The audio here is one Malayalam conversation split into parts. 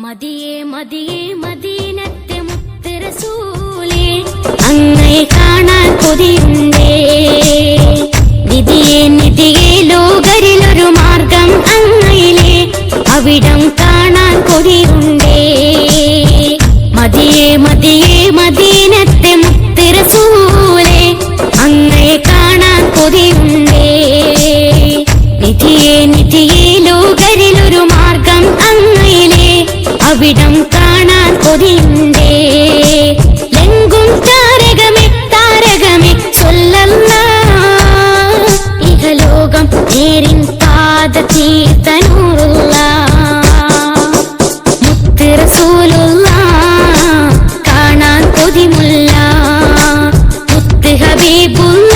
മതിയേ മതിയേ മദീനത്തെ മുത്തരസൂലേ. അങ്ങയെ കാണാൻ കൊതിയുണ്ടേ. നിധിയെ നിധിയെ ലോകരിലൊരു മാർഗം അങ്ങയിലേ. അവിടം കാണാൻ കൊതിയുണ്ടേ. മതിയേ മതിയേ മദീനത്തെ അവിടം കാണാൻ കൊതിയുണ്ടേ എങ്കും താരകമേ താരകമേ ചൊല്ലല്ല. ഇഹലോകം നേരിൻ പാദ തീർത്തനൂറുള്ള മുത്തിറസൂലുള്ള കാണാൻ കൊതിമുല്ല മുത്ത് ഹബീബുള്ള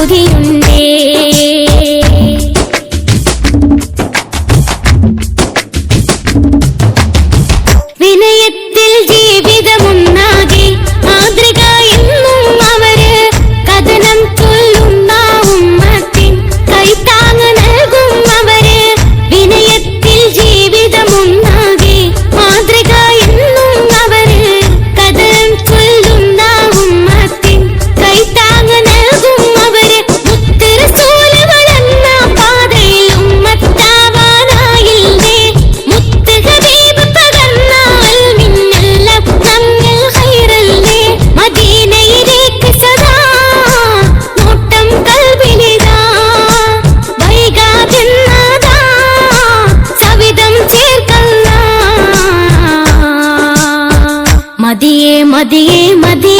收听。मदिए मदिए मदिए